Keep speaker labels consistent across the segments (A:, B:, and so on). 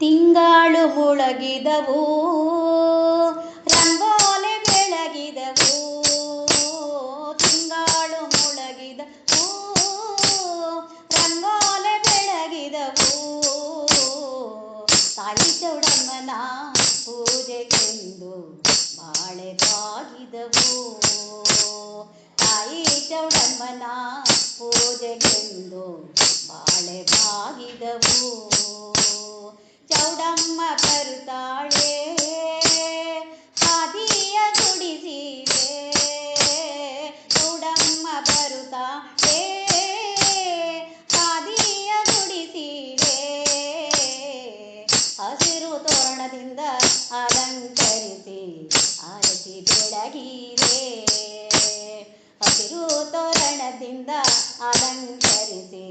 A: ತಿಂಗಾಳು ಮುಳಗಿದವು, ರಂಗೋಲೆ ಬೆಳಗಿದವು. ತಿಂಗಾಳು ಮುಳಗಿದವು, ರಂಗೋಲೆ ಬೆಳಗಿದವು. ತಾಯಿ ಚೌಡಮ್ಮನ ಪೂಜೆಗೆಂದು ಬಾಳೆ ಬಾಗಿದವು. ತಾಯಿ ಚೌಡಮ್ಮನ ಪೂಜೆಗೆಂದು ಬಾಳೆ ಬಾಗಿದವು. ಚೌಡಮ್ಮ ಬರುತ್ತಾಳೆ ಹಾದಿಯ ಗುಡಿಸಿದೆ ಚೌಡಮ್ಮ ಬರುತ್ತಾಳೆ ಹಾದಿಯ ಗುಡಿಸಿದೆ ಹಸಿರು ತೋರಣದಿಂದ ಅಲಂಕರಿಸಿ ಆರತಿ ಬೆಳಗಿದೆ ಹಸಿರು ತೋರಣದಿಂದ ಅಲಂಕರಿಸಿ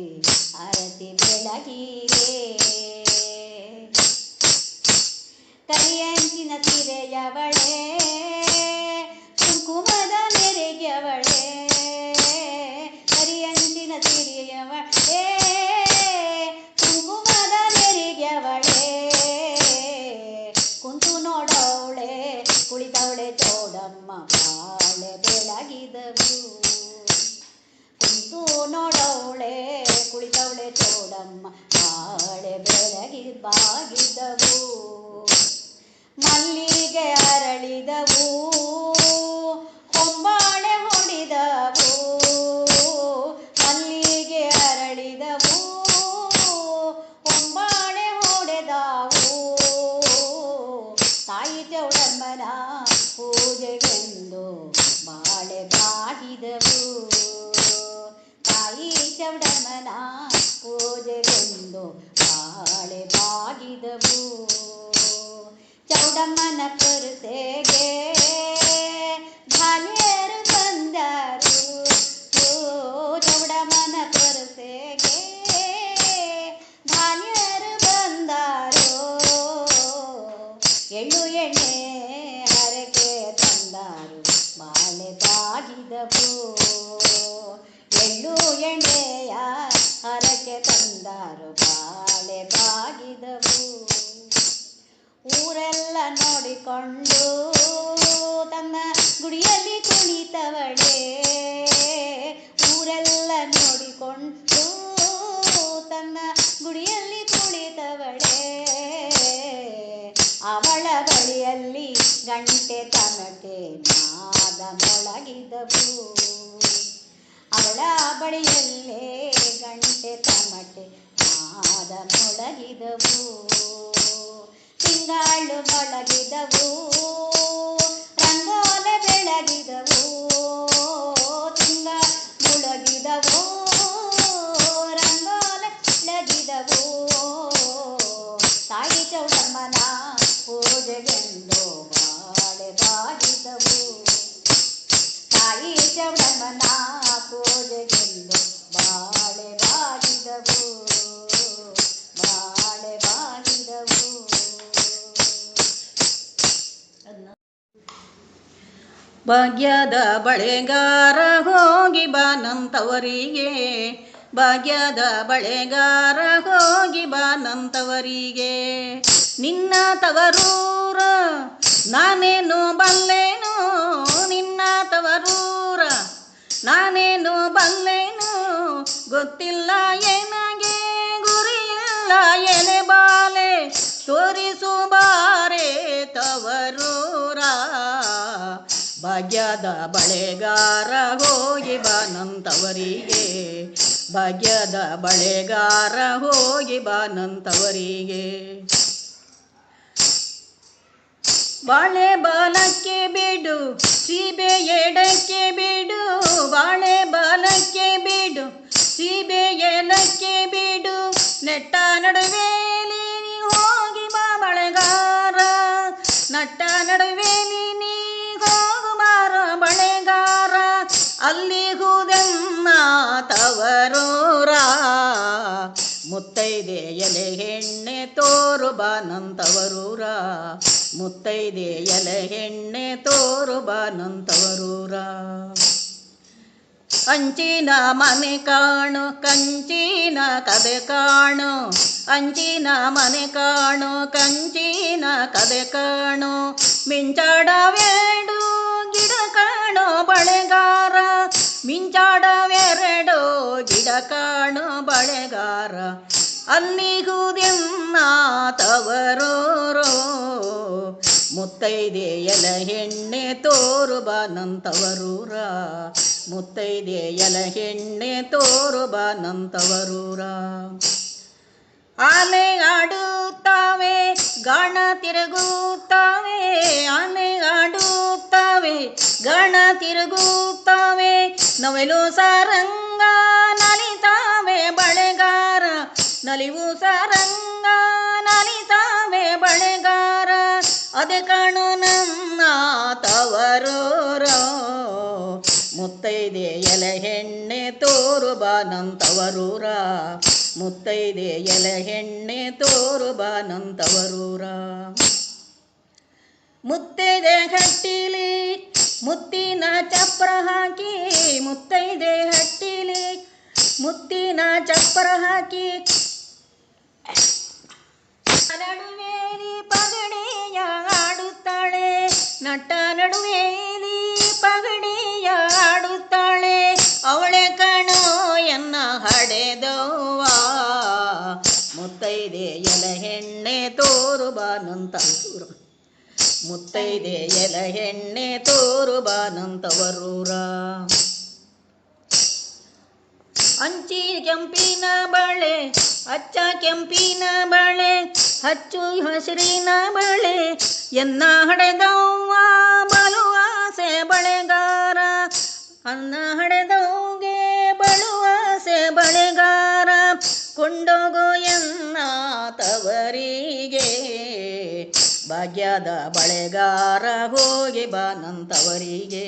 A: ಆರತಿ ಬೆಳಗಿದೆ ಸೀರೆಯವಳೆ ಕುಂಕುಮದ ನೆರೆಗೆವಳೆ ಹರಿಯಂಚಿನ ಸೀರೆಯವಳೆ ಕುಂಕುಮದ ನೆರೆಗೆವಳೆ ಕುಂತು ನೋಡವಳೆ, ಕುಳಿತವಳೆ ಚೌಡಮ್ಮ ಬಾಳೆ ಬೆಳಗಿದವು ಕುಂತು ನೋಡವಳೆ, ಕುಳಿತವಳೆ ಚೌಡಮ್ಮ ಬಾಳೆ ಬೆಳಗಿ ಬಾಗಿದವು ಮಲ್ಲಿಗೆ ಅರಳಿದವು, ಹೊಂಬಾಳೆ ಹೊಡಿದವು. ಮಲ್ಲಿಗೆ ಅರಳಿದವು, ಹೊಂಬಾಳೆ ಹೊಡೆದವು. ತಾಯಿ ಚೌಡಮ್ಮನ ಪೂಜೆಗೆಂದು ಬಾಳೆ ಬಾಗಿದವು ತಾಯಿ ಚೌಡಮ್ಮನ ಪೂಜೆಗೆಂದು ಬಾಳೆ ಬಾಗಿದವು ಚೌಡಮ್ಮನ ಪುರುಸೆಗೆ ಧಾನ್ಯರು ಬಂದರು ಚೌಡಮ್ಮನ ಪುರುಸೆಗೆ ಧಾನ್ಯರು ಬಂದರು. ಎಳ್ಳು ಎಣ್ಣೆ ಹರಕೆ ತಂದರು. ಬಾಳೆ ಬಾಗಿದವು ಎಳ್ಳು ಎಣ್ಣೆಯ ಹರಕೆ ತಂದರು. ಬಾಳೆ ಬಾಗಿದವು ನೋಡಿಕೊಂಡು ತನ್ನ ಗುಡಿಯಲ್ಲಿ ಕುಳಿತವಳೆ, ಊರೆಲ್ಲ ನೋಡಿಕೊಂಡು ತನ್ನ ಗುಡಿಯಲ್ಲಿ ಕುಳಿತವಳೆ. ಅವಳ ಬಳಿಯಲ್ಲಿ ಗಂಟೆ ತಮಟೆ ನಾದ ಮೊಳಗಿದವು. ಅವಳ ಬಳಿಯಲ್ಲೇ ಗಂಟೆ ತಮಟೆ ನಾದ ಮೊಳಗಿದವು. ತಿಂಗಾಳು ಮೊಳಗಿದವು, ರಂಗೋಲೆ ಬೆಳಗಿದವು, ತಿಂಗ ಮುಳಗಿದವು, ರಂಗೋಲೆ ಬೆಳಗಿದವು. ತಾಯಿ ಚೌಡಮ್ಮನ ಪೂಜೆಗೆಂದು ಬಾಳೆ ಬಾಗಿದವು ತಾಯಿ ಚೌಡಮ್ಮನ ಪೂಜೆಗೆಂದು ಬಾಳೆ ಬಾಗಿದವು
B: ಭಾಗ್ಯದ ಬಳೆಗಾರ ಹೋಗಿ ಬಾನಂತವರಿಗೆ ಭಾಗ್ಯದ ಬಳೆಗಾರ ಹೋಗಿ ಬಾನಂತವರಿಗೆ ನಿನ್ನ ತವರೂರ ನಾನೇನು ಬಲ್ಲೇನು? ನಿನ್ನ ತವರೂರ ನಾನೇನು ಬಲ್ಲೇನು? ಗೊತ್ತಿಲ್ಲ ಏನಗೆ ಭಾಗ್ಯದ ಬಳೆಗಾರ ಹೋಗಿ ಬಾನಂತವರಿಗೆ ಭಾಗ್ಯದ ಬಳೆಗಾರ ಹೋಗಿ ಬಾನಂತವರಿಗೆ ಬಾಳೆ ಬಾಲಕ್ಕೆ ಬಿಡು, ಸೀಬೆ ಎಡಕ್ಕೆ ಬಿಡು ಬಾಳೆ ಬಾಲಕ್ಕೆ ಬಿಡು, ಸೀಬೆ ಎಡಕ್ಕೆ ಬಿಡು. ನೆಟ್ಟ ನಡುವೆ ಹೋಗಿ ಬಾ ಬಳೆಗಾರ, ನಟ್ಟ ನಡುವೆ ನೀ ಮುತ್ತೈದೆ ಎಲೆ ಹೆಣ್ಣೆ ತೋರು ಬಾನಂತವರೂರ ಮುತ್ತೈದೆ ಎಲೆ ಹೆಣ್ಣೆ ತೋರು ಬಾನಂತವರೂರ ಅಂಚಿನ ಮನೆ ಕಾಣು, ಕಂಚಿನ ಕದೆ ಕಾಣು. ಅಂಚಿನ ಮನೆ ಕಾಣು, ಕಂಚಿನ ಕದೆ ಕಾಣು. ಮಿಂಚಾಡವೆರಡು ಗಿಡ ಕಾಣು ಬಳೆಗಾರ. ಮಿಂಚಾಡವೆರಡು ಗಿಡ ಕಾಣು ಬಳೆಗಾರ. ಅನ್ನಿಗುದೆನ್ನ ತವರೋರೋ? ಮುತ್ತೈದೆ ಎಲ ಹೆಣ್ಣೆ ತೋರು ಬಾನಂತವರೂರ ಮುತ್ತೈದೆಯಲ ಹೆಣ್ಣೆ ತೋರು ಬಾನಂತವರೂರ ಆನೆ ಆಡುತ್ತವೆ, ಗಣ ತಿರುಗುತ್ತವೆ, ಆನೆ ಆಡುತ್ತವೆ, ಗಣ ತಿರುಗುತ್ತವೆ, ನವೆಲು ಸಾರಂಗ ನಲಿತಾ ನಲಿವು ಸಾರಂಗ, ನಲಿತಾವೆ ಬಳೆಗಾರ. ಅದೇ ಕಾಣು ನನ್ನ ತವರೋರೋ. ಮುತ್ತೈದೆ ಎಲೆ ಹೆಣ್ಣೆ ತೋರು ಬಾನಂತವರೂರ ಮುತ್ತೈದೆ ಎಲೆ ಹೆಣ್ಣೆ ತೋರು ಬಾನಂತವರೂರ ಮುತ್ತೈದೆ ಹಟ್ಟಿಲಿ, ಮುತ್ತಿನ ಚಪ್ರ ಹಾಕಿ. ಮುತ್ತೈದೆ ಹಟ್ಟಿಲಿ, ಮುತ್ತಿನ ಚಪ್ಪರ ಹಾಕಿ. ನಡುವೇಲಿ ಪಗಡೆಯ ಆಡುತ್ತಾಳೆ ನಟ ನಡುವೇಲಿ ಪಗಡೆಯ ಆಡುತ್ತಾಳೆ ಅವಳೆ ಕಣೋ ಎನ್ನ ಹಡೆದವ್ವ. ಮುತ್ತೈದೆ ಎಲ ಹೆಣ್ಣೆ ತೋರು ಬಾನಂತೂರ ಮುತ್ತೈದೆ ಎಲ ಹೆಣ್ಣೆ ತೋರು ಬಾನಂತವರೂರ ಅಂಚಿ ಕೆಂಪಿನ ಬಳೆ, ಅಚ್ಚ ಕೆಂಪಿನ ಬಳೆ, ಹಚ್ಚು ಹಸಿರಿನ ಬಳೆ, ಎನ್ನ ಹಡೆದವ್ವ ಬಲು ಆಸೆ ಬಳೆಗಾರ, ಅನ್ನ ಹಡೆದವ್ಗೆ ಬಲು ಆಸೆ ಬಳೆಗಾರ, ಕೊಂಡೋಗು ಎನ್ನ ತವರಿಗೆ, ಭಾಗ್ಯದ ಬಳೆಗಾರ ಹೋಗಿ ಬಾನಂತವರಿಗೆ